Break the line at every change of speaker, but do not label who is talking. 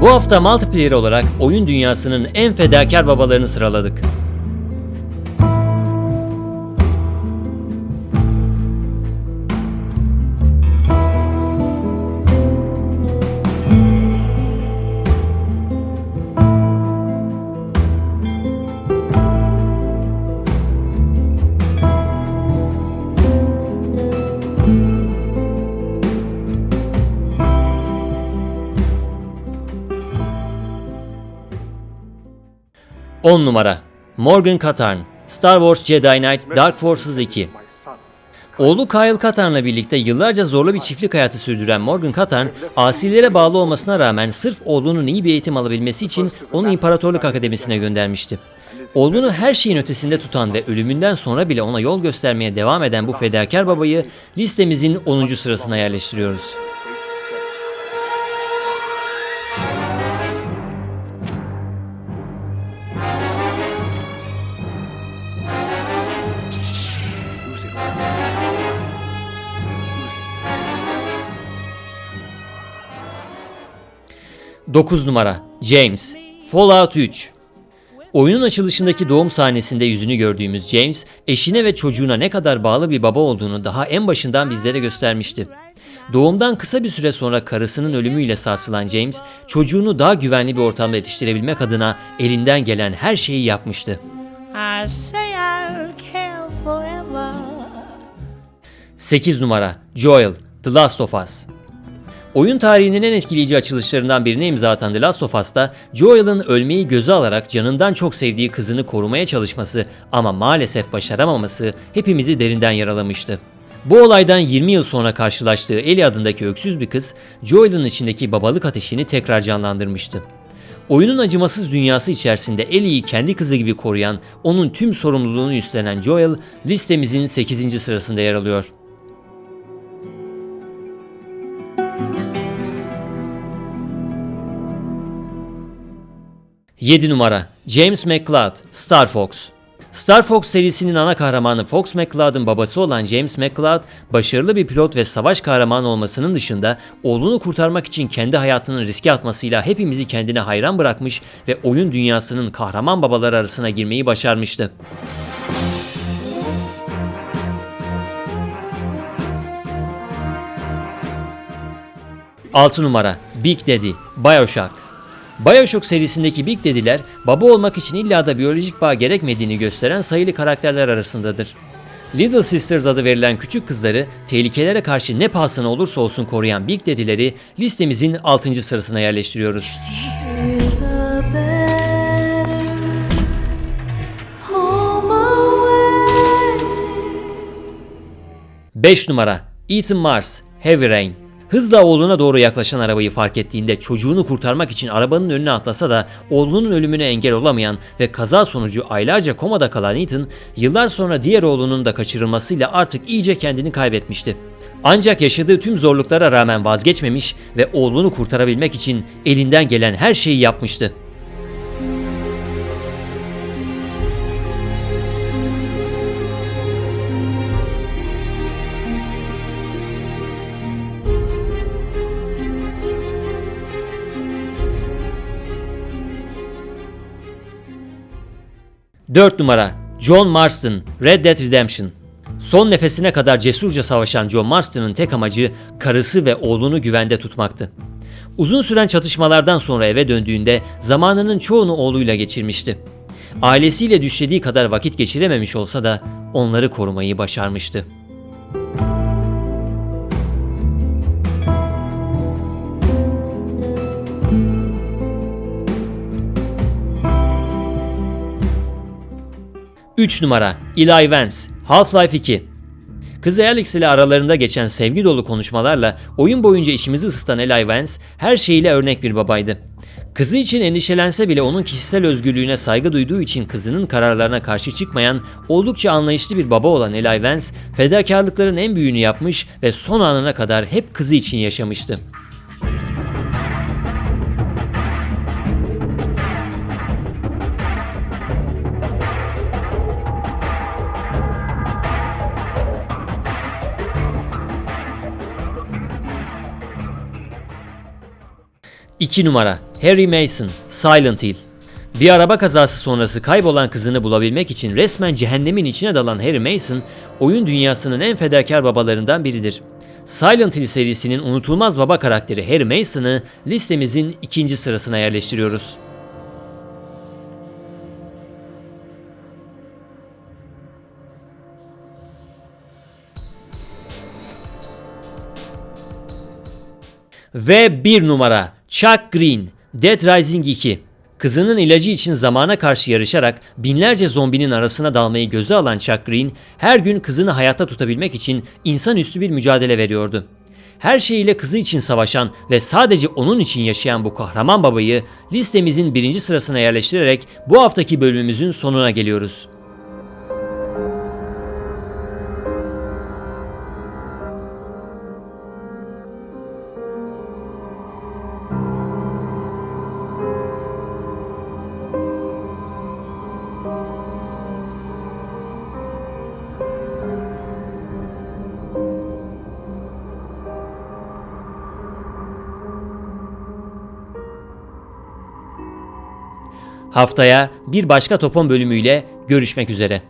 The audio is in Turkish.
Bu hafta multiplayer olarak oyun dünyasının en fedakar babalarını sıraladık. On numara Morgan Katarn Star Wars Jedi Knight Dark Forces 2 Oğlu Kyle Katarn'la birlikte yıllarca zorlu bir çiftlik hayatı sürdüren Morgan Katarn, asilere bağlı olmasına rağmen sırf oğlunun iyi bir eğitim alabilmesi için onu İmparatorluk Akademisi'ne göndermişti. Oğlunu her şeyin ötesinde tutan ve ölümünden sonra bile ona yol göstermeye devam eden bu fedakar babayı listemizin 10. sırasına yerleştiriyoruz. Dokuz numara James Fallout 3 Oyunun açılışındaki doğum sahnesinde yüzünü gördüğümüz James, eşine ve çocuğuna ne kadar bağlı bir baba olduğunu daha en başından bizlere göstermişti. Doğumdan kısa bir süre sonra karısının ölümüyle sarsılan James, çocuğunu daha güvenli bir ortamda yetiştirebilmek adına elinden gelen her şeyi yapmıştı.
I say I'll care forever.
8 numara Joel The Last of Us Oyun tarihinin en etkileyici açılışlarından birine imza atan The Last of Us'ta Joel'ın ölmeyi göze alarak canından çok sevdiği kızını korumaya çalışması ama maalesef başaramaması hepimizi derinden yaralamıştı. Bu olaydan 20 yıl sonra karşılaştığı Ellie adındaki öksüz bir kız, Joel'ın içindeki babalık ateşini tekrar canlandırmıştı. Oyunun acımasız dünyası içerisinde Ellie'yi kendi kızı gibi koruyan, onun tüm sorumluluğunu üstlenen Joel, listemizin 8. sırasında yer alıyor. Yedi numara James McCloud, Star Fox. Star Fox serisinin ana kahramanı Fox McCloud'ın babası olan James McCloud, başarılı bir pilot ve savaş kahramanı olmasının dışında oğlunu kurtarmak için kendi hayatını riske atmasıyla hepimizi kendine hayran bırakmış ve oyun dünyasının kahraman babaları arasına girmeyi başarmıştı. Altı numara Big Daddy, Bioshock. Bioshock serisindeki Big Daddy'ler baba olmak için illa da biyolojik bağ gerekmediğini gösteren sayılı karakterler arasındadır. Little Sisters adı verilen küçük kızları tehlikelere karşı ne pahasına olursa olsun koruyan Big Daddy'leri listemizin 6. sırasına yerleştiriyoruz. 5 numara Ethan Mars, Heavy Rain. Hızla oğluna doğru yaklaşan arabayı fark ettiğinde çocuğunu kurtarmak için arabanın önüne atlasa da oğlunun ölümüne engel olamayan ve kaza sonucu aylarca komada kalan Ethan, yıllar sonra diğer oğlunun da kaçırılmasıyla artık iyice kendini kaybetmişti. Ancak yaşadığı tüm zorluklara rağmen vazgeçmemiş ve oğlunu kurtarabilmek için elinden gelen her şeyi yapmıştı. Dört numara John Marston Red Dead Redemption Son nefesine kadar cesurca savaşan John Marston'ın tek amacı karısı ve oğlunu güvende tutmaktı. Uzun süren çatışmalardan sonra eve döndüğünde zamanının çoğunu oğluyla geçirmişti. Ailesiyle düşlediği kadar vakit geçirememiş olsa da onları korumayı başarmıştı. Üç numara Eli Vance Half-Life 2 Kızı Alex ile aralarında geçen sevgi dolu konuşmalarla oyun boyunca işimizi ısıtan Eli Vance her şeyiyle örnek bir babaydı. Kızı için endişelense bile onun kişisel özgürlüğüne saygı duyduğu için kızının kararlarına karşı çıkmayan, oldukça anlayışlı bir baba olan Eli Vance, fedakarlıkların en büyüğünü yapmış ve son anına kadar hep kızı için yaşamıştı. 2 numara Harry Mason, Silent Hill. Bir araba kazası sonrası kaybolan kızını bulabilmek için resmen cehennemin içine dalan Harry Mason, oyun dünyasının en fedakar babalarından biridir. Silent Hill serisinin unutulmaz baba karakteri Harry Mason'ı listemizin ikinci sırasına yerleştiriyoruz. Ve bir numara Chuck Green, Dead Rising 2. Kızının ilacı için zamana karşı yarışarak binlerce zombinin arasına dalmayı göze alan Chuck Green, her gün kızını hayatta tutabilmek için insanüstü bir mücadele veriyordu. Her şeyiyle kızı için savaşan ve sadece onun için yaşayan bu kahraman babayı listemizin birinci sırasına yerleştirerek bu haftaki bölümümüzün sonuna geliyoruz. Haftaya bir başka Topon bölümüyle görüşmek üzere.